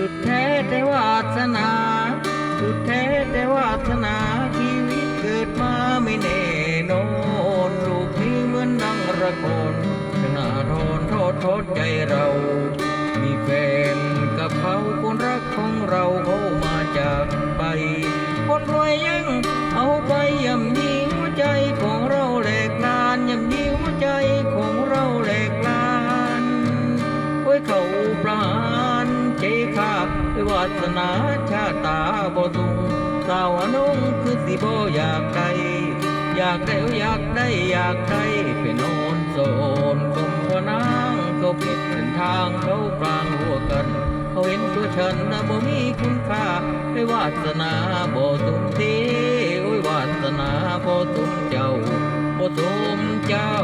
จุดแท้แต่วาสนาสุดแท้แต่วาสนาชีวิตเกิดมาไม่แน่นอนลูกนี้เหมือนนังระกอนชนาทอนโทษโทษใจเรา มีแฟนกับเขาคนรักของเราเขามาจากไป คนรวยยังเอาไปยำยีหัวใจของเราแหลกลานยำยีหัวใจของเราแหลกลานไว้เขาประหาร เจขาด้วยวาสนาชาตาบ่ตุงสาวอนงคือสิบ่อยากได้อยากได้อยากได้อยากได้ไปนอนโซนกลมพนางเขาผิดเส้นทางเขากลางหัวกัน เขาเห็นตัวฉันนะบ่มีคุณค่าด้วยวาสนาบ่ตุมทีโอ้ยวาสนาบ่ตุมเจ้าบ่ตุมเจ้า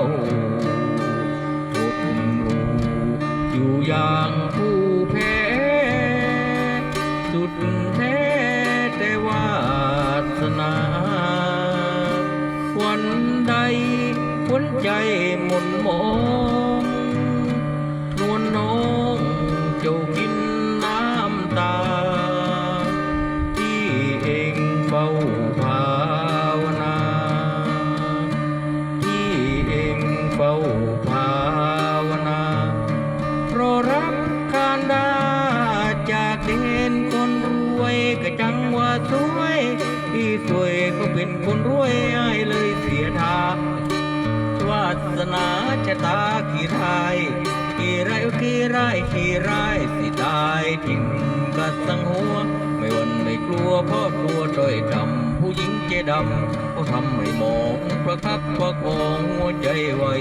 ทุกรูอยู่อย่าง หัวใจหมุนมองนวลน้องเจ้ากินน้ำตา ที่เองเฝ้าภาวนา ที่เองเฝ้าภาวนา เพราะรักการดาจากเด่นคนรวยก็จังว่าสวย ที่สวยก็เป็นคนรวยไอ้ายเลยเสียทา นาชะตาขี้รขี้ไรขี้ไรขี้ไรสิตายทิ้งกัดสังหัว ไม่หวันไม่กลัวเพราะกลัวด้อยดำผู้หญิงเจดำเขาทำให้มองประคับประคองหัวใจไว้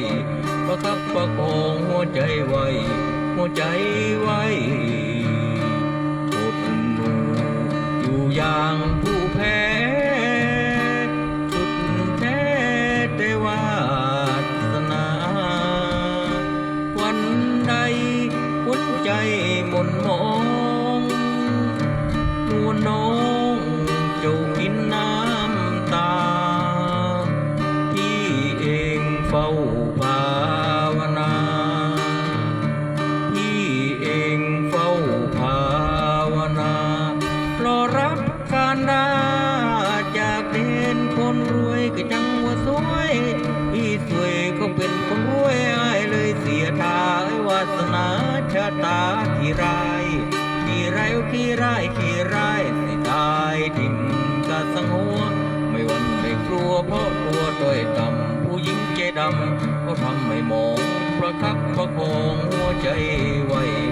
ประคับประคองหัวใจไว้หัวใจไว้อดหนูอยู่อย่างผู้าจากเด่นคนรวยก็จังว่าสวยที่สวยก็เป็นคนรวยไอ้เลยเสียทายวาสนาชะตาที่รายขี้ไรายขี้ไรายขี้ไรายสิตายทิ้งกะสงหัวไม่วันไม่กลัวเพราะกลัวด้อยต่ำผู้หญิงใจดำเขาทำไม่มองประคับประคองหัวใจไว้หัวใจไว้